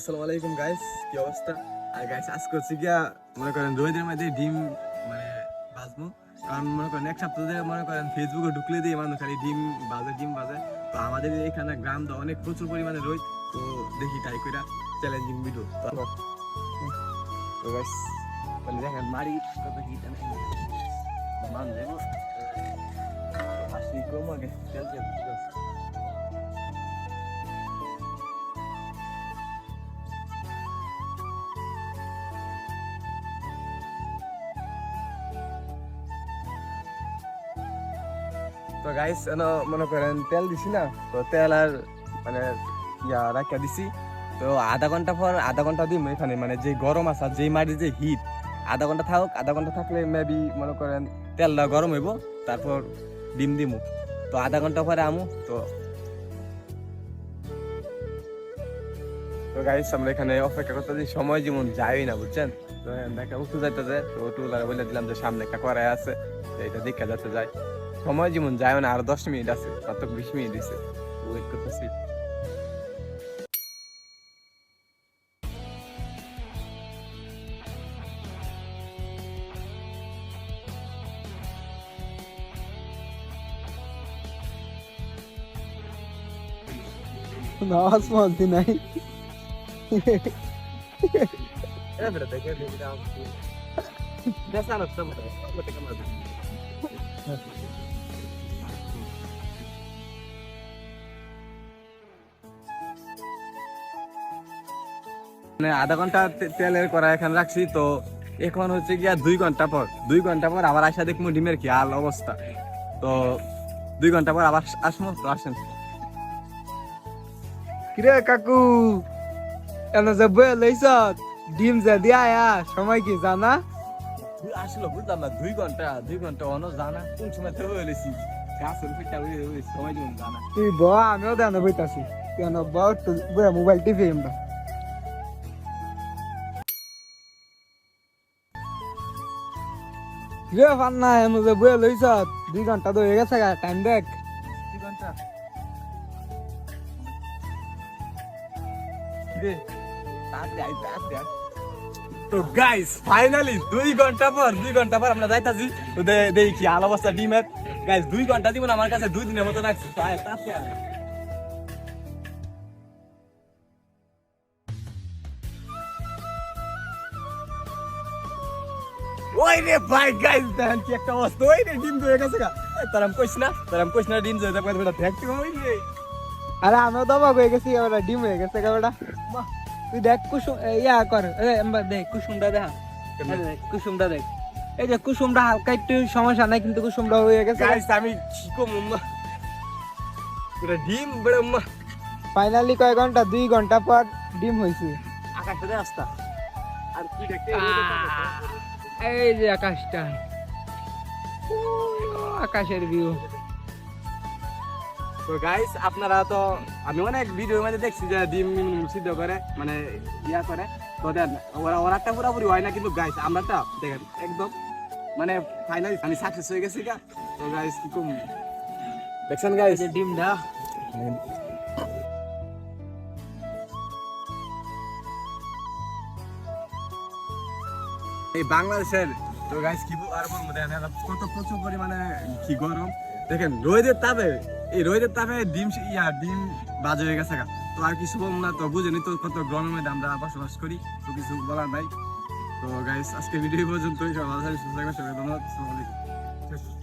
আসসালামু আলাইকুম গাইস কি অবস্থা? আর গাইস আজকে হচ্ছে গিয়া, মনে করেন রোহিতের মধ্যে ডিম মানে বাজবো কারণ মনে করেন, এক সপ্তাহ মনে করেন ফেসবুকে ঢুকলে দিয়ে মানুষ খালি ডিম বাজে ডিম বাজে। তো আমাদের এখানে গ্রাম তো অনেক প্রচুর পরিমাণে রোহিত তো দেখি তাই করে চ্যালেঞ্জিং ভিডিও তো গাইস মানে দেখেন মারি কত কি মান দেবো আসি কম আগে তো গাইস এন মনে করেন তেল দিছি না, তো তেল আর মানে ইয়া রাখা দিছি। তো আধা ঘণ্টা পর আধা ঘণ্টা দিম এখানে মানে যে গরম আছে যে মাটির যে হিট আধা ঘণ্টা থাকুক, আধা ঘণ্টা থাকলে মেবি মনে করেন তেলটা গরম হইব, তারপর ডিম দিমু। তো আধা ঘণ্টা পরে আমু, তো তো গাইস আমরা এখানে অপেক্ষা করতে দিই সময় যেমন যাই না, বুঝছেন? তো দেখা উঠু যাইতে যায় তো উঠু বলে দিলাম যে সামনে একটা করাই আছে, তো এটা দেখা যাচ্ছে যায় সময় যেমন যায় না আর দশ মিনিট আছে মাত্র বিশ মিনিট দিছে ওয়েট করতেছি। নামাজ মানতি নাই। মানে আধা ঘণ্টা তে- তেলের করা এখানে রাখছি তো এখন হচ্ছে গিয়া দুই ঘণ্টা পর দুই ঘণ্টা পর আবার আসা দেখব ডিমের কি হাল অবস্থা। তো দুই ঘণ্টা পর আবার আসব তো আসেন। কিরে কাকু এন যে বয়ে লইছ ডিম যে দিয়া আয়া সময় কি জানা? আসলো বুঝলাম না দুই ঘণ্টা দুই ঘণ্টা অন জানা কোন সময় হয়ে সময় জানা। তুই ব আমিও দেন বইতাছি এন ব মোবাইল টিভি আমরা রে এন যে বয়ে লইছ, দুই ঘণ্টা তো হয়ে গেছে টাইম দেখ। দুই ঘণ্টা। তো গাইস ফাইনালি দুই ঘণ্টা পর, দুই ঘণ্টা পর আমরা যাইতাছি। তো দেখি আল অবস্থা ডিমের। গাইস দুই ঘণ্টা দিব আমার কাছে দুই দিনের মতো রাখছি ওই রে ভাই গাইস দেখেন কি একটা অবস্থা। ওই রে ডিম হয়ে গেছে গা। তোর আমি কইস না তোর আমি কইস না ডিম হয়ে যাবে বেটা দেখতে ওই রে। আরে আমিও দবা হয়ে গেছি এবার ডিম হয়ে গেছে এবার তুই দেখ কুসুম ইয়া কর দেখ কুসুমটা দেখা। দেখ, কুসুমটা দেখ। এই যে কুসুমটা হালকা একটু সমস্যা নাই কিন্তু কুসুমটা হয়ে গেছে। গাইস আমি কি কম উম্মা পুরো ডিম বড় উম্মা ফাইনালি কয় ঘণ্টা দুই ঘণ্টা পর ডিম হয়েছে আকাশে রাস্তা আর কি দেখতে এই যে আকাশটা। আকাশের ভিউ তো গাইস আপনারা তো আমি অনেক ভিডিওর মধ্যে দেখছি যে ডিম সিদ্ধ করে মানে ইয়া করে। তো দেন ওরা ওরাটা পুরোপুরি হয় না কিন্তু গাইস আমরাটা দেখেন একদম মানে ফাইনালি আমি সাকসেস হয়ে গেছি গা। তো গাইস কি কম? দেখছেন গাইস ডিমটা। এই বাংলাদেশের, তো গাইস কি আর বলব, দেখেন কত প্রচুর পরিমাণে কি গরম। দেখেন, রোদের তাপে, এই রোদের তাপে ডিম ইয়া, ডিম বাজে হয়ে গেছে তো আর কিছু বলব না, তো বুঝেনি তো কত গরমের মধ্যে আমরা বসবাস করি, তো কিছু বলার নাই। তো গাইস আজকে ভিডিও পর্যন্ত সবাই সুস্থ আলাইকুম।